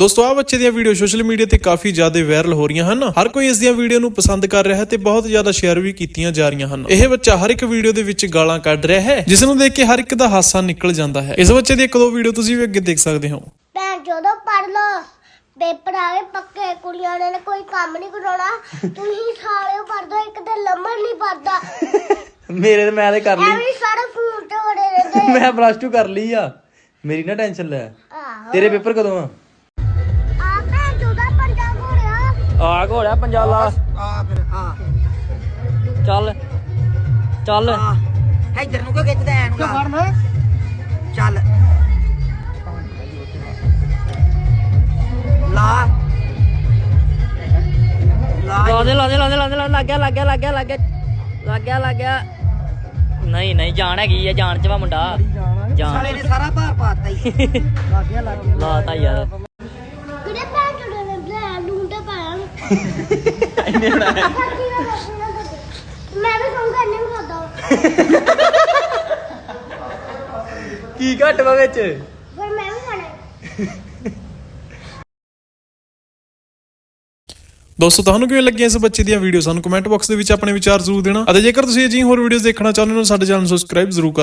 ਦੋਸਤੋ ਆ ਬੱਚੇ ਦੀਆਂ ਵੀਡੀਓ ਸੋਸ਼ਲ ਮੀਡੀਆ ਤੇ ਕਾਫੀ ਜ਼ਿਆਦਾ ਵਾਇਰਲ ਹੋ ਰਹੀਆਂ ਹਨ। ਹਰ ਕੋਈ ਇਸ ਦੀਆਂ ਵੀਡੀਓ ਨੂੰ ਪਸੰਦ ਕਰ ਰਿਹਾ ਹੈ ਤੇ ਬਹੁਤ ਜ਼ਿਆਦਾ ਸ਼ੇਅਰ ਵੀ ਕੀਤੀਆਂ ਜਾ ਰਹੀਆਂ ਹਨ। ਇਹ ਬੱਚਾ ਹਰ ਇੱਕ ਵੀਡੀਓ ਦੇ ਵਿੱਚ ਗਾਲਾਂ ਕੱਢ ਰਿਹਾ ਹੈ ਜਿਸ ਨੂੰ ਦੇਖ ਕੇ ਹਰ ਇੱਕ ਦਾ ਹਾਸਾ ਨਿਕਲ ਜਾਂਦਾ ਹੈ। ਇਸ ਬੱਚੇ ਦੀ ਇੱਕ ਦੋ ਵੀਡੀਓ ਤੁਸੀਂ ਵੀ ਅੱਗੇ ਦੇਖ ਸਕਦੇ ਹੋ। ਭੈਣ ਜਦੋਂ ਪੜ ਲੋ ਪੇਪਰ ਆਵੇ ਪੱਕੇ ਕੁੜੀਆਂ ਨੇ ਕੋਈ ਕੰਮ ਨਹੀਂ ਕਰਾਉਣਾ। ਤੁਸੀਂ ਸਾਲਿਓ ਪੜ ਦੋ ਇੱਕ ਤੇ ਲੰਮਰ ਨਹੀਂ ਪੜਦਾ ਮੇਰੇ ਤੇ ਮੈਂ ਤੇ ਕਰ ਲਈ। ਐਵੇਂ ਸਾਰੇ ਫੋਨ ਤੇ ਰਹਿੰਦੇ ਮੈਂ ਪਲੱਸ 2 ਕਰ ਲਈ ਆ। ਮੇਰੀ ਨਾ ਟੈਨਸ਼ਨ ਲੈ। ਤੇਰੇ ਪੇਪਰ ਕਦੋਂ ਆ? ਆ ਘੋੜਿਆ ਪੰਜਾਲਾ। ਆ ਫਿਰ ਆ ਚੱਲ ਚੱਲ। ਆ ਇੱਧਰ ਨੂੰ ਕਿਉਂ ਖਿੱਚਦਾ ਐ ਨੂੰ ਲਾ ਚੱਲ। ਲਾ। ਲਾ ਲਾ ਦੇ ਲਾ ਦੇ ਲਾ ਦੇ ਲਾ ਦੇ ਲੱਗ ਗਿਆ ਲੱਗ ਗਿਆ ਲੱਗ ਗਿਆ ਲੱਗ ਗਿਆ ਲੱਗ ਗਿਆ ਲੱਗ ਗਿਆ। ਨਹੀਂ ਨਹੀਂ ਜਾਣ ਹੈਗੀ ਆ ਜਾਣ ਚ ਵਾ ਮੁੰਡਾ। ਜਾਣ। ਸਾਲੇ ਨੇ ਸਾਰਾ ਭਾਰ ਪਾਤਾ ਹੀ ਲਾਤਾ ਯਾਰ ਕਿਹੜੇ ਭੈਣ ਚੋਦੇ ਨੇ ਲੈ ਲੂਣ ਤੇ ਪਾਇਆ ਇੰਨੇ ਬਣਾਇਆ ਮੈਂ ਵੀ ਕਹੂੰਗਾ ਨਹੀਂ ਖਾਦਾ ਕੀ ਘੱਟ ਵਾ ਵਿੱਚ? ਫਿਰ ਮੈਂ ਵੀ ਖਾਣਾ ਦੋਸਤੋ, ਤੁਹਾਨੂੰ ਕਿਵੇਂ ਲੱਗੀਆਂ ਇਸ ਬੱਚੇ ਦੀਆਂ ਵੀਡੀਓ ਸਾਨੂੰ ਕਮੈਂਟ ਬਾਕਸ ਦੇ ਵਿੱਚ ਆਪਣੇ ਵਿਚਾਰ ਜ਼ਰੂਰ ਦੇਣਾ। ਅਤੇ ਜੇਕਰ ਤੁਸੀਂ ਅਜਿਹੀ ਹੋਰ ਵੀਡੀਓਜ਼ ਦੇਖਣਾ ਚਾਹੁੰਦੇ ਹੋ, ਸਾਡੇ ਚੈਨਲ ਨੂੰ ਸਬਸਕ੍ਰਾਈਬ ਜ਼ਰੂਰ ਕਰ